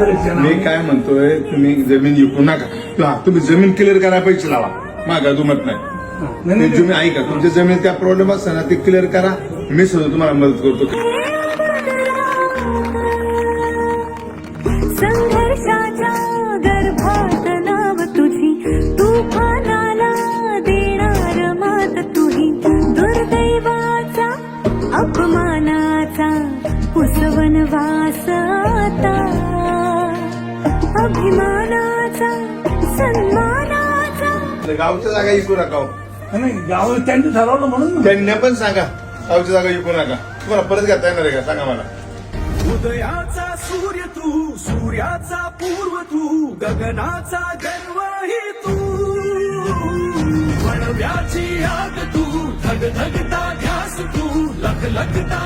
मी काय म्हणतोय तुम्ही जमीन विकू नका. हा, तुम्ही जमीन क्लिअर करायला पैसे लावा. मागा दुमत नाही. नाही, ते नाही, तुम्ही ऐका तुमच्या जमीन त्या प्रॉब्लेम असताना ते क्लिअर करा. मी सुद्धा तुम्हाला मदत करतो. संघर्षाच्या अभिमानाचा सन्मानाचा. गावच्या जागा विकू नका हो. नाही गावाला त्यांनी ठरवलं म्हणून त्यांना पण सांगा गावच्या जागा विकू नका. तुम्हाला परत घेता येणार आहे का? सांगा मला. उदयाचा सूर्य तू सूर्याचा पूर्व तू गगनाचा गर्वही तू. वणव्याची आग तू धग धगता ध्यास तू लख लखता